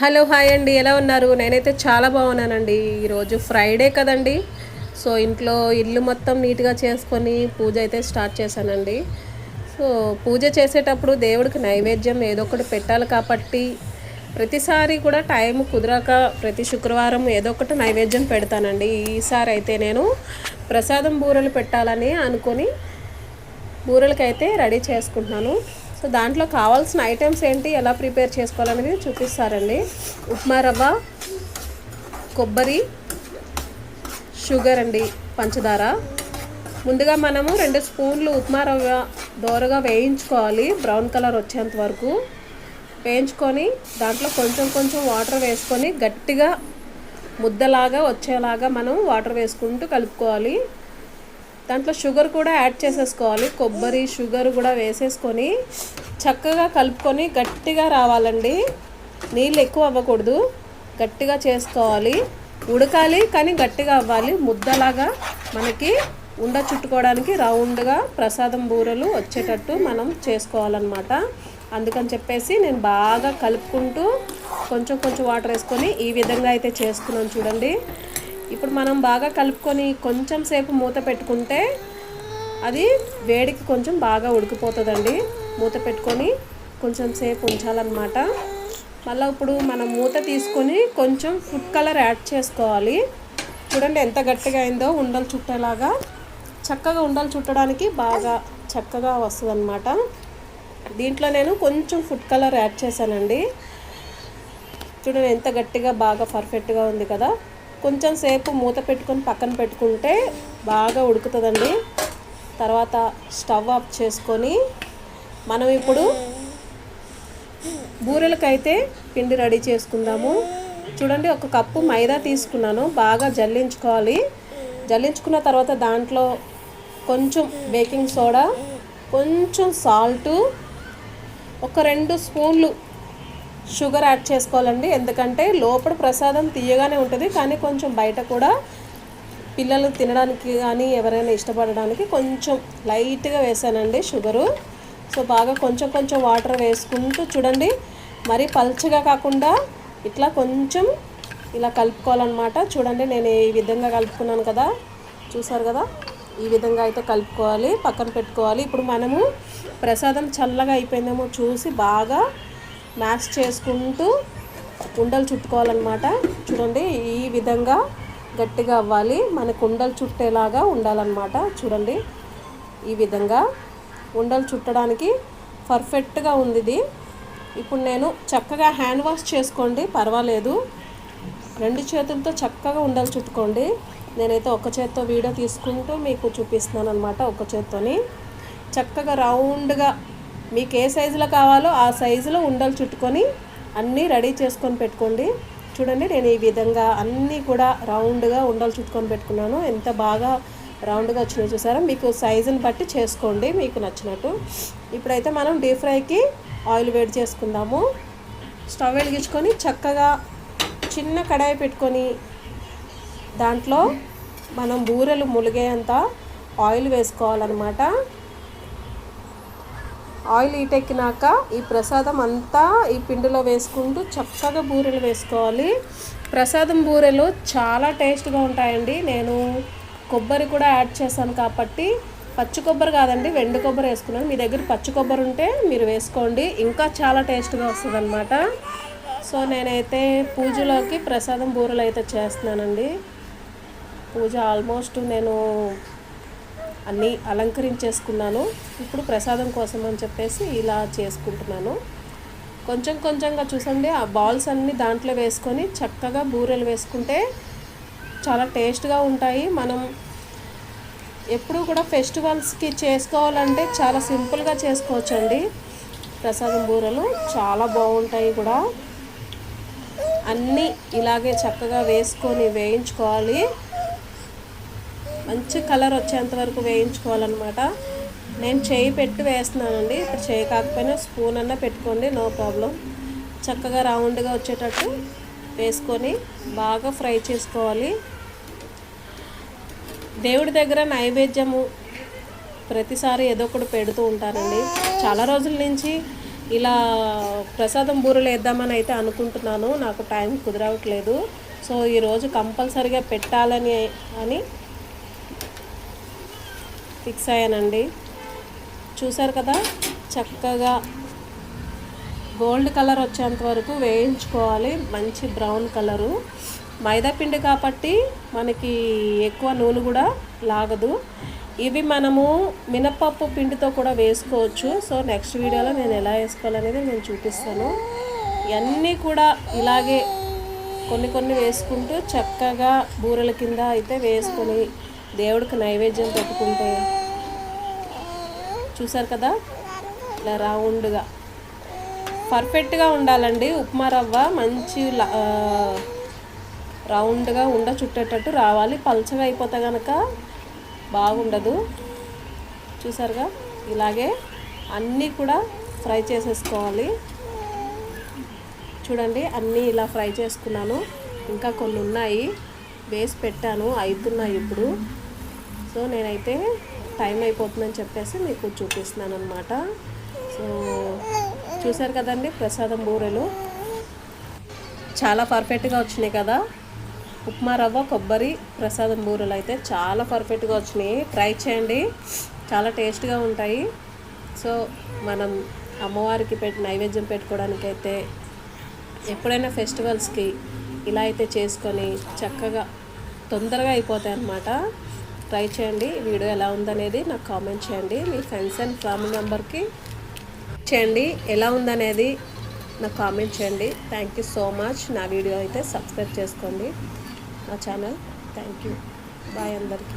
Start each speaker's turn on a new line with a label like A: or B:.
A: Hello hi అండి. ఎలా ఉన్నారు? నేనైతే చాలా బాగున్నానండి. ఈరోజు ఫ్రైడే కదండి. సో ఇంట్లో ఇల్లు మొత్తం నీట్గా చేసుకొని పూజ అయితే స్టార్ట్ చేశానండి. సో పూజ చేసేటప్పుడు దేవుడికి నైవేద్యం ఏదో ఒకటి పెట్టాలి కాబట్టి ప్రతిసారి కూడా టైం కుదరక ప్రతి శుక్రవారం ఏదో ఒకటి నైవేద్యం పెడతానండి. ఈసారి అయితే నేను ప్రసాదం బూరెలు పెట్టాలని అనుకొని బూరెలకైతే రెడీ చేసుకుంటున్నాను. సో దాంట్లో కావాల్సిన ఐటమ్స్ ఏంటి ఎలా ప్రిపేర్ చేసుకోవాలనేది చూపిస్తారండి. ఉప్మా రవ్వ కొబ్బరి షుగర్ అండి పంచదార. ముందుగా మనము రెండు స్పూన్లు ఉప్మా రవ్వ దోరగా వేయించుకోవాలి బ్రౌన్ కలర్ వచ్చేంత వరకు. వేయించుకొని దాంట్లో కొంచెం కొంచెం వాటర్ వేసుకొని గట్టిగా ముద్దలాగా వచ్చేలాగా మనం వాటర్ వేసుకుంటూ కలుపుకోవాలి. దాంట్లో షుగర్ కూడా యాడ్ చేసేసుకోవాలి. కొబ్బరి షుగర్ కూడా వేసేసుకొని చక్కగా కలుపుకొని గట్టిగా రావాలండి. నీళ్ళు ఎక్కువ అవ్వకూడదు. గట్టిగా చేసుకోవాలి. ఉడకాలి కానీ గట్టిగా అవ్వాలి. ముద్దలాగా మనకి ఉండ చుట్టుకోవడానికి రౌండ్గా ప్రసాదం బూరెలు వచ్చేటట్టు మనం చేసుకోవాలన్నమాట. అందుకని చెప్పేసి నేను బాగా కలుపుకుంటూ కొంచెం కొంచెం వాటర్ వేసుకొని ఈ విధంగా అయితే చేసుకున్నాను చూడండి. ఇప్పుడు మనం బాగా కలుపుకొని కొంచెం సేపు మూత పెట్టుకుంటే అది వేడికి కొంచెం బాగా ఉడికిపోతుందండి. మూత పెట్టుకొని కొంచెం సేపు ఉంచాలన్నమాట. మళ్ళీ ఇప్పుడు మనం మూత తీసుకొని కొంచెం ఫుడ్ కలర్ యాడ్ చేసుకోవాలి. చూడండి ఎంత గట్టిగా అయిందో ఉండలు చుట్టేలాగా. చక్కగా ఉండలు చుట్టడానికి బాగా చక్కగా వస్తుంది దీంట్లో నేను కొంచెం ఫుడ్ కలర్ యాడ్ చేశానండి. చూడండి ఎంత గట్టిగా బాగా పర్ఫెక్ట్గా ఉంది కదా. కొంచెం సేపు మూత పెట్టుకొని పక్కన పెట్టుకుంటే బాగా ఉడుకుతుందండి. తర్వాత స్టవ్ ఆఫ్ చేసుకొని మనం ఇప్పుడు బూరెలకైతే పిండి రెడీ చేసుకుందాము. చూడండి ఒక కప్పు మైదా తీసుకున్నాను. బాగా జల్లించుకోవాలి. జల్లించుకున్న తర్వాత దాంట్లో కొంచెం బేకింగ్ సోడా కొంచెం సాల్టు ఒక రెండు స్పూన్లు షుగర్ యాడ్ చేసుకోవాలండి. ఎందుకంటే లోపల ప్రసాదం తీయగానే ఉంటుంది. కానీ కొంచెం బయట కూడా పిల్లలు తినడానికి కానీ ఎవరైనా ఇష్టపడడానికి కొంచెం లైట్గా వేసానండి షుగరు. సో బాగా కొంచెం కొంచెం వాటర్ వేసుకుంటూ చూడండి. మరి పల్చగా కాకుండా ఇట్లా కొంచెం ఇలా కలుపుకోవాలన్నమాట. చూడండి నేను ఈ విధంగా కలుపుకున్నాను కదా. చూసారు కదా? ఈ విధంగా అయితే కలుపుకోవాలి. పక్కన పెట్టుకోవాలి. ఇప్పుడు మనము ప్రసాదం చల్లగా అయిపోయిందేమో చూసి బాగా మ్యాచ్ చేసుకుంటూ ఉండలు చుట్టుకోవాలన్నమాట. చూడండి ఈ విధంగా గట్టిగా అవ్వాలి. మనకు ఉండలు చుట్టేలాగా ఉండాలన్నమాట. చూడండి ఈ విధంగా ఉండలు చుట్టడానికి పర్ఫెక్ట్గా ఉంది ఇది. ఇప్పుడు నేను చక్కగా హ్యాండ్ వాష్ చేసుకోండి పర్వాలేదు. రెండు చేతులతో చక్కగా ఉండలు చుట్టుకోండి. నేనైతే ఒక చేత్తో వీడియో తీసుకుంటూ మీకు చూపిస్తున్నాను అనమాట ఒక చేత్తోని. చక్కగా రౌండ్గా మీకు ఏ సైజులో కావాలో ఆ సైజులో ఉండలు చుట్టుకొని అన్నీ రెడీ చేసుకొని పెట్టుకోండి. చూడండి నేను ఈ విధంగా అన్నీ కూడా రౌండ్గా ఉండలు చుట్టుకొని పెట్టుకున్నాను. ఎంత బాగా రౌండ్గా వచ్చినాయి చూసారా? మీకు సైజుని బట్టి చేసుకోండి మీకు నచ్చినట్టు. ఇప్పుడైతే మనం డీప్ ఫ్రైకి ఆయిల్ వేడి చేసుకుందాము. స్టవ్ వెలిగించుకొని చక్కగా చిన్న కడాయి పెట్టుకొని దాంట్లో మనం బూరెలు ములిగేంత ఆయిల్ వేసుకోవాలన్నమాట. ఆయిల్ ఈటెక్కినాక ఈ ప్రసాదం అంతా ఈ పిండిలో వేసుకుంటూ చక్కగా బూరెలు వేసుకోవాలి. ప్రసాదం బూరెలు చాలా టేస్ట్గా ఉంటాయండి. నేను కొబ్బరి కూడా యాడ్ చేశాను కాబట్టి పచ్చి కొబ్బరి కాదండి వెండు కొబ్బరి వేసుకున్నాను. మీ దగ్గర పచ్చి కొబ్బరి ఉంటే మీరు వేసుకోండి. ఇంకా చాలా టేస్ట్గా వస్తుంది అనమాట సో నేనైతే పూజలోకి ప్రసాదం బూరెలు అయితే చేస్తున్నానండి. పూజ ఆల్మోస్ట్ నేను అన్నీ అలంకరించేసుకున్నాను. ఇప్పుడు ప్రసాదం కోసం అని చెప్పేసి ఇలా చేసుకుంటున్నాను. కొంచెం కొంచెంగా చూసండి ఆ బాల్స్ అన్నీ దాంట్లో వేసుకొని చక్కగా బూరెలు వేసుకుంటే చాలా టేస్ట్గా ఉంటాయి. మనం ఎప్పుడు కూడా ఫెస్టివల్స్కి చేసుకోవాలంటే చాలా సింపుల్గా చేసుకోవచ్చండి. ప్రసాదం బూరెలు చాలా బాగుంటాయి కూడా. అన్నీ ఇలాగే చక్కగా వేసుకొని వేయించుకోవాలి. మంచి కలర్ వచ్చేంత వరకు వేయించుకోవాలన్నమాట. నేను చేయి పెట్టి వేస్తున్నానండి. ఇప్పుడు చేయి కాకపోయినా స్పూన్ అన్నా పెట్టుకోండి నో ప్రాబ్లం. చక్కగా రౌండ్గా వచ్చేటట్టు వేసుకొని బాగా ఫ్రై చేసుకోవాలి. దేవుడి దగ్గర నైవేద్యము ప్రతిసారి ఏదో ఒకటి పెడుతూ ఉంటానండి. చాలా రోజుల నుంచి ఇలా ప్రసాదం బూరెలు వేద్దామని అయితే అనుకుంటున్నాను. నాకు టైం కుదరవట్లేదు. సో ఈరోజు కంపల్సరిగా పెట్టాలని అని ఫిక్స్ అయ్యానండి. చూసారు కదా చక్కగా గోల్డ్ కలర్ వచ్చేంత వరకు వేయించుకోవాలి మంచి బ్రౌన్ కలరు. మైదా పిండి కాబట్టి మనకి ఎక్కువ నూనె కూడా లాగదు. ఇవి మనము మినపప్పు పిండితో కూడా వేసుకోవచ్చు. సో నెక్స్ట్ వీడియోలో నేను ఎలా వేసుకోవాలనేది నేను చూపిస్తాను. ఇవన్నీ కూడా ఇలాగే కొన్ని కొన్ని వేసుకుంటూ చక్కగా బూరెల కింద అయితే వేసుకొని దేవుడికి నైవేద్యం పెట్టుకుంటే చూసారు కదా? ఇలా రౌండ్గా. పర్ఫెక్ట్గా ఉండాలండి. ఉప్మా రవ్వ మంచి రౌండ్గా ఉండ చుట్టేటట్టు రావాలి. పల్చగా అయిపోతే కనుక బాగుండదు. చూసారుగా ఇలాగే అన్నీ కూడా ఫ్రై చేసేసుకోవాలి. చూడండి అన్నీ ఇలా ఫ్రై చేసుకున్నాను. ఇంకా కొన్ని ఉన్నాయి. వేసి పెట్టాను. అవుతున్నాయి ఇప్పుడు. సో నేనైతే టైం అయిపోతుందని చెప్పేసి మీకు చూపిస్తున్నాను అనమాట సో చూసారు కదండి ప్రసాదం బూరెలు? చాలా పర్ఫెక్ట్గా వచ్చినాయి కదా. ఉప్మా రవ్వ కొబ్బరి ప్రసాదం బూరెలు అయితే చాలా పర్ఫెక్ట్గా వచ్చినాయి. ట్రై చేయండి. చాలా టేస్ట్గా ఉంటాయి. సో మనం అమ్మవారికి పెట్టి నైవేద్యం పెట్టుకోవడానికి అయితే ఎప్పుడైనా ఫెస్టివల్స్కి ఇలా అయితే చేసుకొని చక్కగా తొందరగా అయిపోతాయి అన్నమాట. ట్రై చేయండి. వీడియో ఎలా ఉందనేది నాకు కామెంట్ చేయండి. మీ ఫ్రెండ్స్ అండ్ ఫ్యామిలీ మెంబర్కి చేయండి. ఎలా ఉందనేది నాకు కామెంట్ చేయండి. Thank you so much. నా వీడియో అయితే సబ్స్క్రైబ్ చేసుకోండి. నా ఛానల్. Thank you. బాయ్ అందరికీ.